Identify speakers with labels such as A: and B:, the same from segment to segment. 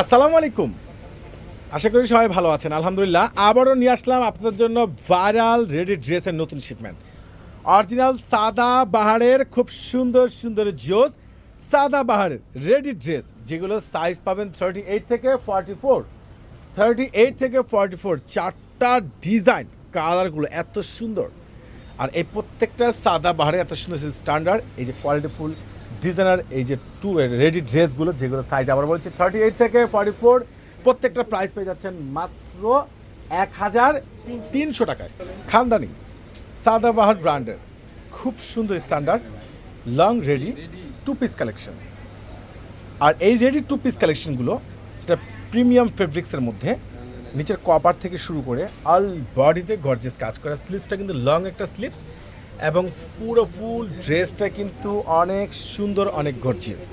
A: আসসালামু আলাইকুম। আশা করি সবাই ভালো আছেন। আলহামদুলিল্লাহ, আবারও নিয়ে আসলাম আপনাদের জন্য ভাইরাল রেডি ড্রেসের নতুন শিপমেন্ট অরিজিনাল সাদা বাহারের খুব সুন্দর সুন্দর জোস সাদা বাহারের রেডি ড্রেস, যেগুলো সাইজ পাবেন থার্টি এইট থেকে ফর্টি ফোর থার্টি এইট থেকে ফর্টি ফোর চারটা ডিজাইন কালারগুলো এত সুন্দর। আর এই প্রত্যেকটা সাদা বাহারে এত সুন্দর স্ট্যান্ডার্ড এই যে কোয়ালিটি ফুল ডিজাইনার এই যে টু রেডি ড্রেসগুলো যেগুলো সাইজ আবার বলছি থার্টি এইট থেকে ফর্টি ফোর প্রত্যেকটা প্রাইস পেয়ে যাচ্ছেন মাত্র এক হাজার তিনশো টাকায়। খানদানি সাদাবাহার ব্র্যান্ডের খুব সুন্দর standard long ready two piece collection আর এই রেডি টু পিস কালেকশনগুলো সেটা প্রিমিয়াম ফেব্রিক্সের মধ্যে, নিচের কপার থেকে শুরু করে অল বডিতে গর্জেস কাজ করা। স্লিপসটা কিন্তু লং একটা স্লিপ এবং পুরো ফুল ড্রেসটা কিন্তু অনেক সুন্দর, অনেক গর্জিয়াস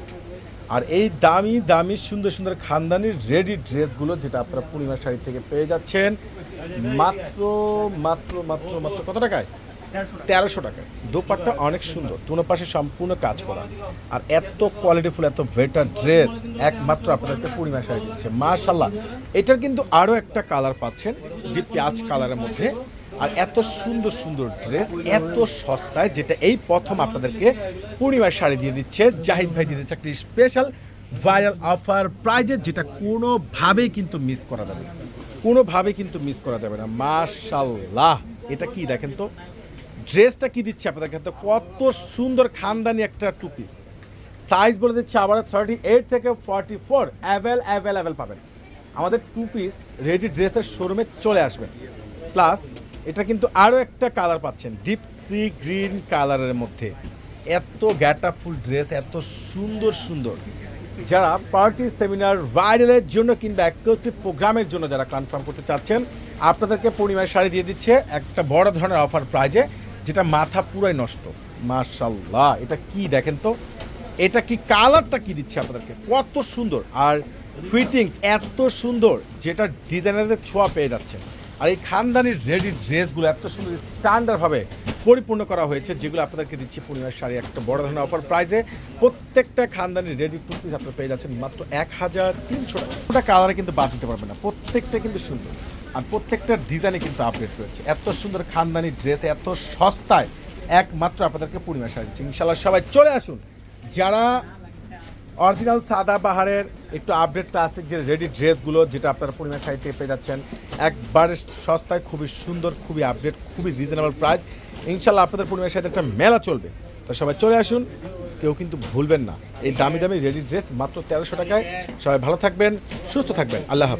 A: আর এই দামি দামি, সুন্দর সুন্দর খানদানির রেডি ড্রেসগুলো যেটা আপনারা পূর্ণিমা শাড়ি থেকে পেয়ে যাচ্ছেন, মাত্র মাত্র মাত্র মাত্র কত টাকায়? তেরোশো টাকায়। দোপাট্টা অনেক সুন্দর, দুনো পাশে সম্পূর্ণ কাজ করা। আর এত কোয়ালিটিফুল এত বেটার ড্রেস একমাত্র আপনাদেরকে পূর্ণিমা শাড়ি দিচ্ছে। মার্শাল্লাহ এটার কিন্তু আরও একটা কালার পাচ্ছেন, যে পেঁয়াজ কালারের মধ্যে। আর এত সুন্দর সুন্দর ড্রেস এত সস্তায়, যেটা এই প্রথম আপনাদেরকে পূর্ণিমার শাড়ি দিয়ে দিচ্ছে। জাহিদ ভাই দিয়ে দিচ্ছে একটি স্পেশাল ভাইরাল অফার প্রাইজে যেটা কোনোভাবেই কিন্তু মিস করা যাবে না। কোনোভাবেই কিন্তু মিস করা যাবে না। মাশাল্লাহ এটা কি দেখেন তো? ড্রেসটা কি দিচ্ছে আপনাদের ক্ষেত্রে কত সুন্দর খানদানি একটা টু পিস সাইজ বলে দিচ্ছে আবার থার্টি এইট থেকে ফর্টি ফোর অ্যাভেল অ্যাভেলেবেল পাবেন। আমাদের টু পিস রেডি ড্রেসের শোরুমে চলে আসবেন প্লাস এটা কিন্তু আরও একটা কালার পাচ্ছেন ডিপ সি গ্রিন কালারের মধ্যে। এত গ্যাটা ফুল ড্রেস এত সুন্দর সুন্দর। যারা পার্টি সেমিনার ভাইরালের জন্য কিংবা এক্সক্লুসিভ প্রোগ্রামের জন্য যারা কনফার্ম করতে চাচ্ছেন, আপনাদেরকে পূর্ণিমার শাড়ি দিয়ে দিচ্ছে একটা বড় ধরনের অফার প্রাইজে যেটা মাথা পুরাই নষ্ট। মার্শাল্লাহ এটা কি দেখেন তো? এটা কি কালারটা কি দিচ্ছে আপনাদেরকে? কত সুন্দর। আর ফিটিং এত সুন্দর, যেটা ডিজাইনারদের ছোঁয়া পেয়ে যাচ্ছে আর এই খানদানির রেডি ড্রেসগুলো এত সুন্দর স্ট্যান্ডার্ডভাবে পরিপূর্ণ করা হয়েছে, যেগুলো আপনাদেরকে দিচ্ছি পূর্ণিমার শাড়ি, একটা বড় ধরনের অফার প্রাইসে প্রত্যেকটা খানদানির রেডি টু পিস আপনারা পেয়ে যাচ্ছেন মাত্র এক হাজার তিনশো টাকা। কালারে কিন্তু বাদ দিতে পারবেন না, প্রত্যেকটা কিন্তু সুন্দর। আর প্রত্যেকটা ডিজাইনে কিন্তু আপডেট রয়েছে। এত সুন্দর খানদানি ড্রেস এত সস্তায় একমাত্র আপনাদেরকে পূর্ণিমা শাড়ি ইনশাল্লাহ সবাই চলে আসুন। যারা অরিজিনাল সাদা বাহারের একটু আপডেট আছে যে রেডি ড্রেসগুলো যেটা আপনারা পূর্ণিমা শাড়ি পেয়ে যাচ্ছেন। একবারে সস্তায়, খুবই সুন্দর, খুবই আপডেট খুবই রিজনেবল প্রাইস ইনশাল্লাহ আপনাদের পূর্ণিমা সাথে একটা মেলা চলবে। তো সবাই চলে আসুন, কেউ কিন্তু ভুলবেন না। এই দামি দামি রেডি ড্রেস মাত্র তেরোশো টাকায়। সবাই ভালো থাকবেন, সুস্থ থাকবেন। আল্লাহ